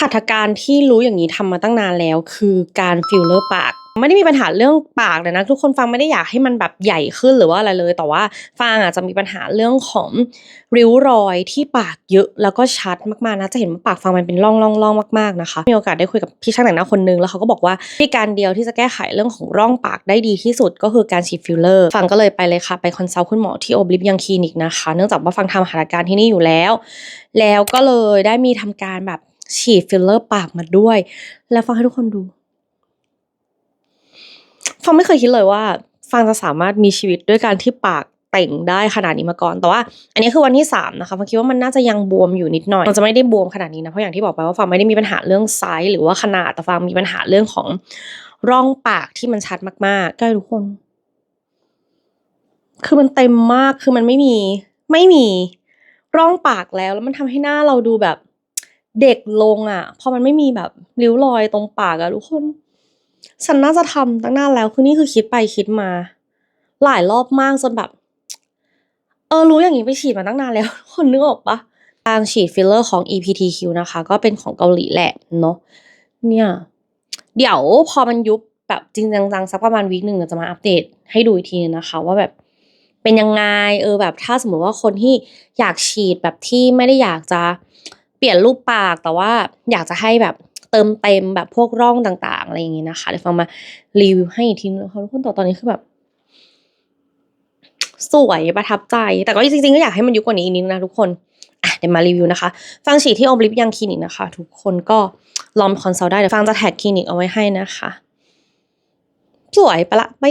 หัตถการที่รู้อย่างนี้ทำมาตั้งนานแล้ว คือการฟิลเลอร์ปาก ไม่ได้มีปัญหาเรื่องปากเลยนะ ทุกคนฟังไม่ได้อยากให้มันแบบใหญ่ขึ้นหรือว่าอะไรเลย แต่ว่าฟังอาจจะมีปัญหาเรื่องของริ้วรอยที่ปากเยอะแล้วก็ชัดมากๆนะจะเห็นว่าปากฟังมันเป็นร่องๆๆมากๆนะคะมีโอกาสได้คุยกับพี่ช่างแต่งหน้าคนนึงแล้วเขาก็บอกว่าวิธีการเดียวที่จะแก้ไขเรื่องของร่องปากได้ดีที่สุดก็คือการฉีดฟิลเลอร์ฟังก็เลยไปเลยค่ะไปคอนซัลท์คุณหมอที่โอบลิฟยังคลินิกนะคะ เนื่องจากว่าฟังทำหัตถการที่นี่อยู่แล้ว แล้วก็เลยได้มีทำการแบบ ฉีดฟิลเลอร์ปากมาด้วย แล้วฟังให้ทุกคนดู ฟังไม่เคยคิดเลยว่า ฟังจะสามารถมีชีวิตด้วยการที่ปากเต่งได้ขนาดนี้มาก่อน แต่ว่า อันนี้คือวันที่สามนะคะฟังคิดว่ามันน่าจะยังบวมอยู่นิดหน่อยมันจะไม่ได้บวมขนาดนี้นะ เพราะอย่างที่บอกไปว่าฟังไม่ได้มีปัญหาเรื่องไซส์หรือว่าขนาด แต่ฟังมีปัญหาเรื่องของร่องปากที่มันชัดมากๆใกล้ทุกคน คือมันเต็มมาก คือมันไม่มี ไม่มีร่องปากแล้ว แล้วมันทำให้หน้าเราดูแบบ เด็กลงอะ่ะพอมันไม่มีแบบริ้วรอยตรงปากอะทุกคน ฉันน่าจะทำตั้งนานแล้วคือนี่คือคิดไปคิดมา หลายรอบมากจนแบบ เออรู้อย่างนี้ไปฉีดมาตั้งนานแล้วคนนึกออกปะการฉีดฟิลเลอร์ของ EPTQ นะคะ ก็เป็นของเกาหลีแหละเนาะเนี่ย เดี๋ยวพอมันยุบแบบจริงจังๆสักประมาณวีคหนึ่งจะมาอัปเดตให้ดูอีกทีนึงนะคะ ว่าแบบเป็นยังไงเออแบบถ้าสมมติว่าคนที่อยากฉีดแบบที่ไม่ได้อยากจะ ปลี่ยนรูปปากแต่ว่าอยากจะให้แบบเติมเต็มแบบพวกร่องต่างๆอะไรอย่างงี้นะคะเดี๋ยวฟังมารีวิวให้อีกทีนึงนะคะทุกคนต่อตอนนี้คือแบบ สวยประทับใจ แต่ก็จริงๆก็อยากให้มันยุบกว่านี้อีกนิดนะทุกคนอะเดี๋ยวมารีวิวนะคะ ฟังฉีดที่โอมลิฟยังคลินิกนะคะ ทุกคนก็ลองคอนซัลท์ได้เดี๋ยวฟังจะแท็กคลินิกเอาไว้ให้นะคะ สวยปะละไป